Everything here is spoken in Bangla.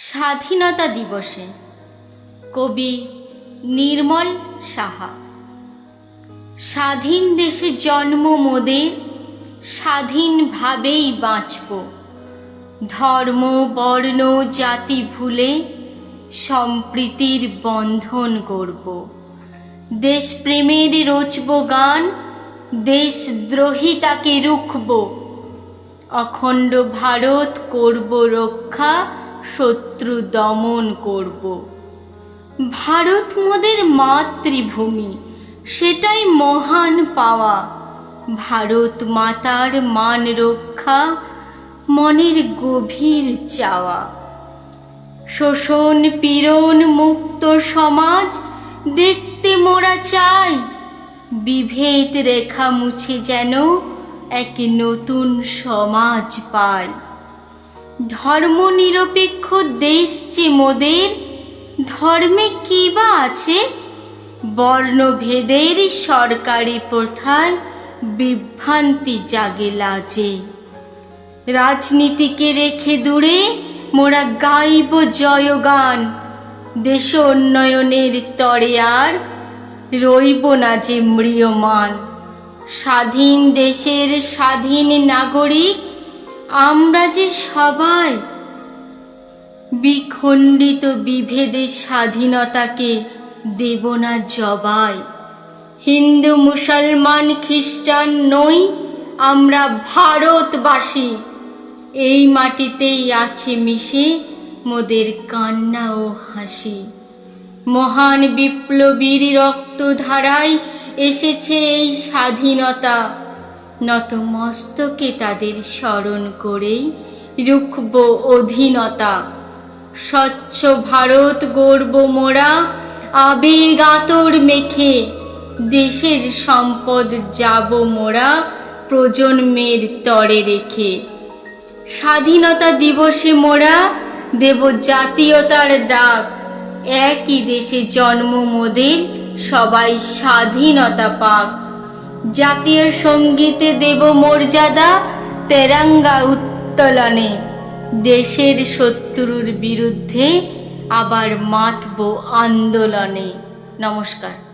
স্বাধীনতা দিবসে, কবি নির্মল সাহা। স্বাধীন দেশে জন্ম মোদের, স্বাধীনভাবেই বাঁচব। ধর্ম, বর্ণ, জাতি ভুলে সম্প্রীতির বন্ধন করব দেশপ্রেমের রচব গান, দেশদ্রোহিতাকে রুখব। অখণ্ড ভারত করব রক্ষা শত্রু দমন করব। ভারত মোদের মাতৃভূমি, সেটাই মহান পাওয়া। ভারত মাতার মান রক্ষা, মনের গভীর চাওয়া। শোষণ, পীড়ন মুক্ত সমাজ, দেখতে মোরা চাই। বিভেদ রেখা মুছে যেন এক নতুন সমাজ পায় ধর্মনিরপেক্ষ দেশ যে মোদের, ধর্মে কি বা আছে? বর্ণভেদের সরকারি প্রথায় বিভ্রান্তি জাগে লাজে। রাজনীতিকে রেখে দূরে মোরা গাইব জয়গান। দেশ উন্নয়নের তরে আর রইব না যে মৃয়মান স্বাধীন দেশের স্বাধীন নাগরিক আমরা যে সবাই বিখণ্ডিত বিভেদের স্বাধীনতাকে দেব না জবাই। হিন্দু, মুসলমান, খ্রিস্টান নই, আমরা ভারতবাসী। এই মাটিতেই আছে মিশে মোদের কান্না ও হাসি। মহান বিপ্লবীর রক্তধারায় এসেছে এই স্বাধীনতা। নতমস্তকে তাদের স্মরণ করেই রুখব অধীনতা। স্বচ্ছ ভারত গর্ব মোরা, আবেগ আতর মেখে। দেশের সম্পদ যাব মোরা প্রজন্মের তরে রেখে। স্বাধীনতা দিবসে মোরা দেব জাতীয়তার ডাক। একই দেশে জন্ম মোদের সবাই স্বাধীনতা পাক। জাতীয় সঙ্গীতে দেব মর্যাদা তেরাঙ্গা উত্তোলনে। দেশের শত্রুর বিরুদ্ধে আবার মাতব আন্দোলনে। নমস্কার।